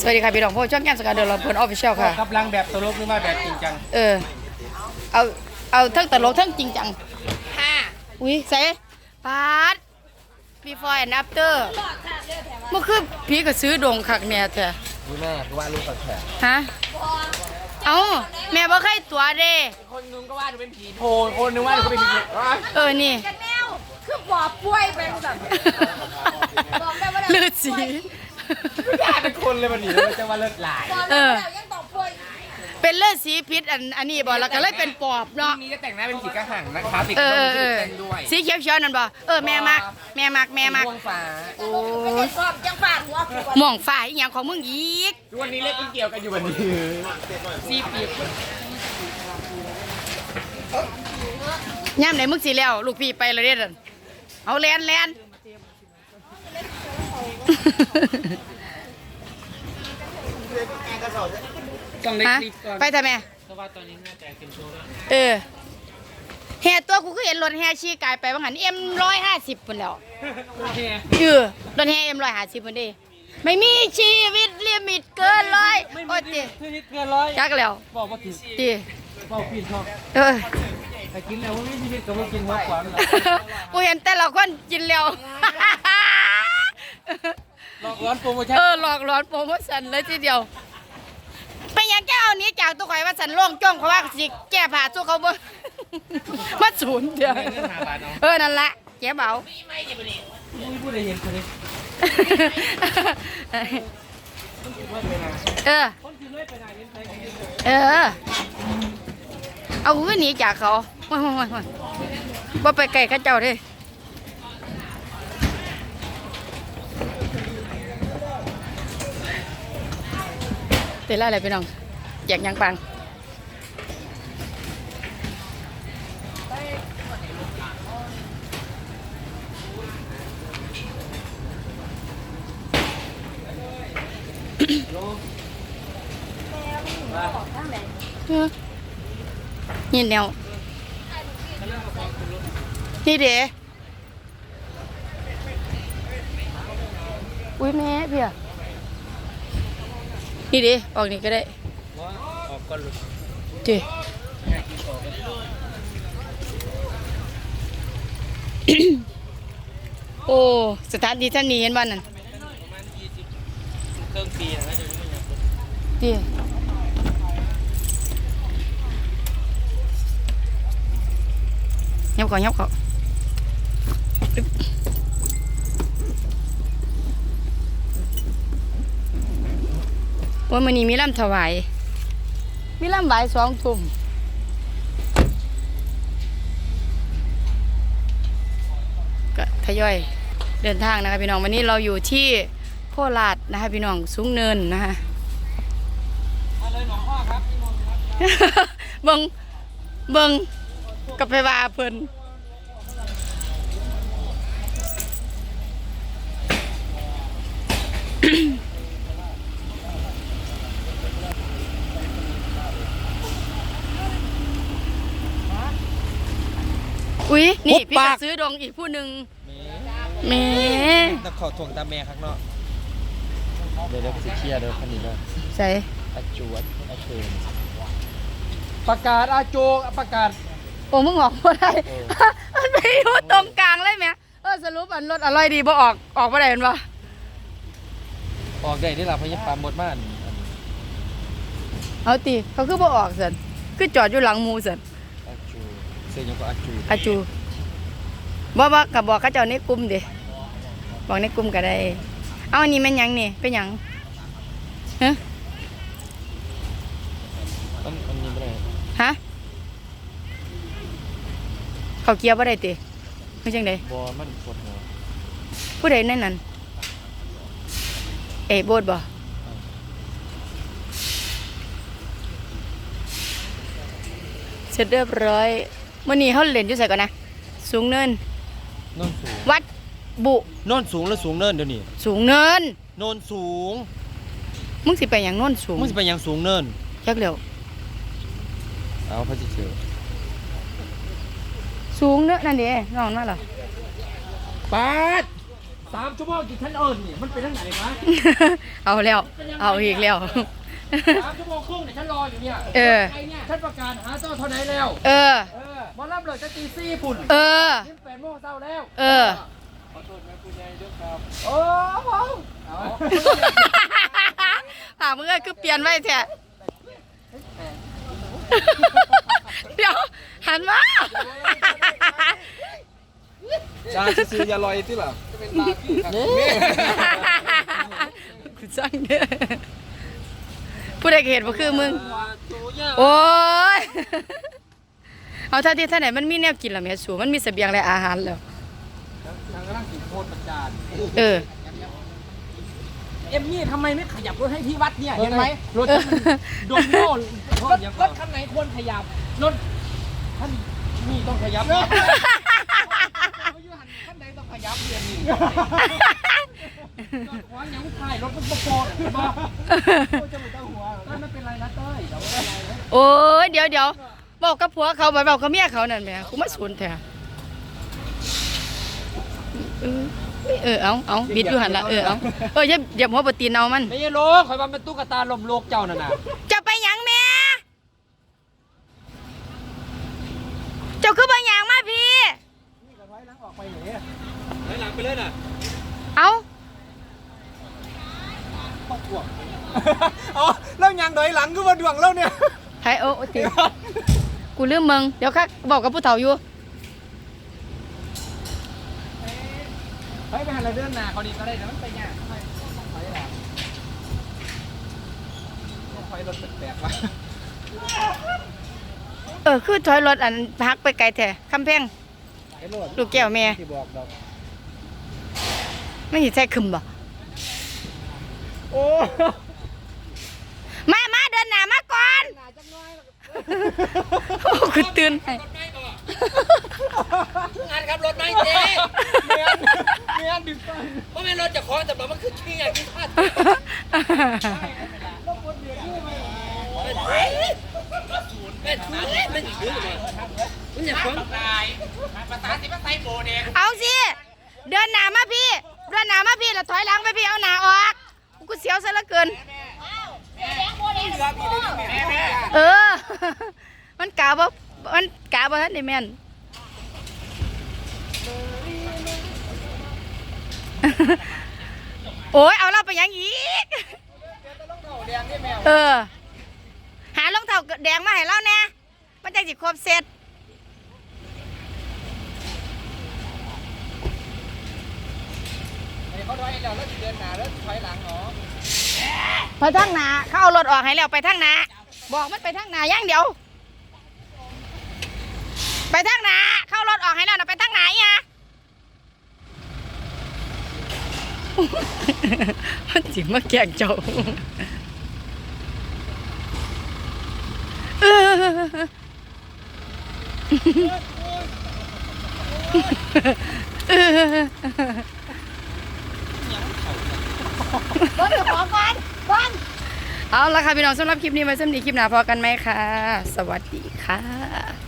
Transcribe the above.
สวัสดีค่ะพี่น้องพ่อช่องแก้มสกาวเดอร์ลำเพลินออฟฟิเชียลค่ะ กำลังแบบตลกหรือว่าแบบจริงจังเออ เอาเอาทั้งตลกทั้งจริงจังค่ะอุ้ยใส่ปาด before and after เมื่อคืนพี่ก็ซื้อดงคักแม่แท้ดูแม่ก็ว่าลูกกับแขกฮะเอาแม่บ่เคยตัวเด้ คนนึงก็ว่าหนูเป็นผีโพคนนึงว่าหนูเป็นผีเออนี่แมวคือบ่อป่วยไปแบบ บอกได้ว่าลืดสี ไม่ได้เป็นคนเลยวันนี้เราจะว่าเลิกหลายตอนเอแรอกยังต้องป่วยเป็นเลือดสีพิษอันอันนี้บ่แล้วก็เลยเป็นปอบพรุ่เนาะงนี้จะแต่งหน้าเป็นผีกระหังนะคะติดเอลอมเออเอที่อเต้นด้วยสีเขียวเขียวๆนั่นบ่เออแม่มักแม่มักแม่มักม่วงฟ้าโอ้ไม่ได้สอบจังฝาดหัวคือว่าหม่องฝ่ายอหย่างของมึงอีกวันนี้เล่นเกี่ยวกันอยู่วันนี้ซีปีกย่ำไหนมึงสิแล้ว ลูกพี่ไปเลยเด้อเอาแลนแลน ต้องเล็กฮะนิดก่อนไปทำไม เพราะว่าตอนนี้แม่แต่งเต็มโชว์แล้วเออแห่ตัวกูก็เห็นรถแห่ชี้กายไปบางหันเอ็มร้อยห้าสิบคนแล้วโอเคเออรถแห่เอ็มร้อยห้าสิบคนเดีไม่มีชีวิตลิมิตเกินร้อยโอ้ยตีที่นิดเกินร้อยจักแล้วบอกว่าถึงตีบอกผิดชอบเออ แต่กินแล้วว่าไม่ชีวิตกับว่ากินหัวขวานหรอกกูเห็นแต่ละคนกินแล้ว หลอกร้อนโปรโมชั่นเออหลอกหลอนโปรโมชั่นเลยทีเดียวเป็นหยังแกเอาหนี้จากตัวข่อยว่าสันโล่งจ้องเพราะว่าสิแก้ผ่าสู้เขาบ่ มาศูนย์เดียวเรื่องหาบาทเนาะเออนั่นละแกเบา อุ้ยพูดอะไรเห็นคนนี้เออ คนคือเลื่อยไปไหนเล่นไปกันเยอะเออ เอากูก็หนีจากเขาว้ายว้ายว้ายว้ายบ่ไปไกลเข้าเจ้าเด้ เตล่าอะไรพี่น้องอยากยังปังเออ นี่แนวนี่เด้อุ้ยแม่เพี่ยนี่เด้ออกนี่ก็ได้ว่าออกก่อนหลุดเด้โอ้สถานที่ท่านนี้เห็นบ้านนั่นประมาณยี่สิบเครื่องปีนะเดี๋ยวนี้มันยังเด้ยับก่อนยับก่อนอึ๊บ ว่ามันนี้มีลำถวาย มีลำบ่ายสองทุ่มก็ทยอยเดินทางนะคะพี่น้องวันนี้เราอยู่ที่โคราชนะคะพี่น้องสูงเนินนะคะมาเลยหลวงพ่อครับพี่มนต์ครับเบิงเบิงกับไปว่าเพิ่น ยนี่ พี่จะซื้อดองอีกผู้หนึ่งแหม่ตะขอถ่วงตาแม่ข้างนอกเดี๋ยวเดี๋ยวสิเคลียร์เดี๋ยวคันนี้เนาะใส่อาจวดอาเชนประกาศอาโจประกาศโอ้มึงออกบ่ได้เออมันไปอยู่ตรงกลางเลยแหม่เออสรุปอันรถอร่อยดีบ่ออกออกบ่ได้เห็นบ่ออกได้ได้ละพยาปามหมดม่านเอาติเขาคือบ่ออกซั่นคือจอดอยู่หลังหมู่ซั่นอาจู เสียงยังก็อาจูอาจูบ่บ่ก็บอกเขาเจ้าในกลุ่มเด้บอกในกลุ่มก็ได้ เอาอันนี้แม่นหยังนี่เป็นหยังฮะอันอันนี้ไม่ได้ฮะเขาเกียร์บ่ได้ติคือจังไดบอมันปวดหัวผู้ใดนั่นนั่นเอยโบดบ่เสร็จเรียบร้อย มื้อนี้เฮาเล่นอยู่ไสก่อนนะ สูงเนิน โน่นสูงวัดบุโน่นสูงแล้วสูงเนินเดี๋ยวนี้สูงเนิน โน่นสูงมึงสิไปหยังโน่นสูงมึงจะไปยังสูงเนินจักเร็วเอาพระจิตเจอสูงเนินนั่นเด้น้องนั่นเหรอ ปาดสามชั่วโมงกี่ท่านเอิญนี่มันเป็นทางไหนวะเอาแล้ว เอาอีกแล้ว สามชั่วโมงครึ่งเนี่ยฉันรออยู่เนี่ยเออไอ้เนี่ยฉันประกาศหาเจ้าเท่าไหนแล้ว เออ เออมารับ เลยจะตีสี่ปุ่นเออนี่แปดโมงเช้าแล้ว เออ ขอโทษแม่คุณยายด้วยครับโอ้โหเอาถามมึงเอ้ยคือเปลี่ยนไว้แท้เดี๋ยว หันมาจ้าซื้อยาลอยที่หรอเป็นตาพี่ครับกูจังเด้อผู้ใดก็เห็นบ่คือมึง โอ้ย เอาเท่าที่ท่านไหนมันมีแนวกินและแม่สูมันมีเสบียงและอาหารแล้วนางกำลังกินโคตรประจานเออเอ็มนี่ทำไมไม่ขยับรถให้ที่วัดเนี่ยเห็นไหมรถมันโดนโน่นรถรถคันไหนควรขยับรถท่านนี่ต้องขยับนะท่านไหนต้องขยับเรียนนี่หัวยังถ่ายรถมันประกอบบ้าจะไม่ต้องหัวต้ยไม่เป็นไรนะเต้ยเดี๋ยวไม่เป็นไรนะโอ้ยเดี๋ยวเดี๋ยว บอกกับผัวเขาไปบอกกับเมียเขานั่นแหม่กูมาสูนแท้เออเออเอาเอาบิดอยู่หันละเออเอาเอออย่าอย่าหัวปตีนเอามัน ไม่ใช่โลกคอยว่าเป็นตุ๊กตาลมโลกเจ้านั่นน่ะจะไปหยังแม่เจ้าคือไปหยังมาพี่ถอยหลังออกไปไหนถอยหลังไปเลยน่ะเอาอ๋อแล้วยังถอยหลังก็มาดวงแล้วเนี่ย ไทยโอ้ติ กูลืมมึงเดี๋ยวค่ะบอกกับผู้เฒ่าอยู่เฮ้ยไปหาเราเดินหน้าเขาดีก็ได้นะมันไปยากทำไมถอยหลังถอยรถแปลกๆวะเออคือถอยรถอันพักไปไกลแท้คำแพงไอ้โลดลูกแก้วแม่ที่บอกดอกไม่เห็นใช่คึมบ่โอ้ มามาเดินหน้ามาก่อน โอ้คือตื่นให้งานครับรถไม่เจ๊เมียนเมียนดึงไปเพราะไม่รถจะคล้องแต่แบบมันคือขี้อะขี้พลาดแม่ถูไม่ถูเลยมันอยาฟ้องตายภาษาสิภาษาโบเด็กเอาสิ เดินหน้ามาพี่ เดินหน้ามาพี่แล้วถอยหลังไปพี่เอาหน้าออก กูเสียวซะเหลือเกินเออ มันกาบ่มันกาบ่ทันได้แม่นโอ้ยเอาเราไปหยังอีกเออ หารองเท้าแดงมาให้เราแน่มันจังสิครบเสร็จเขาถอยแล้วแล้วเดินหน้าแล้วถอยหลังเนาะไปทางหน้าเขาเอารถออกให้แล้วไปทางหน้าบอกมันไปทางหน้าอย่างเดียว ไปทางหน้าเข้ารถออกให้แล้วนะไปทางไหนอะมันจิมาแกล้งเจ้าเออเออรถเดี๋ยวขอก่อนก่อนเอาละค่ะพี่น้องสำหรับคลิปนี้ไว้สำหรับคลิปหน้าพอกันไหมคะ สวัสดีค่ะ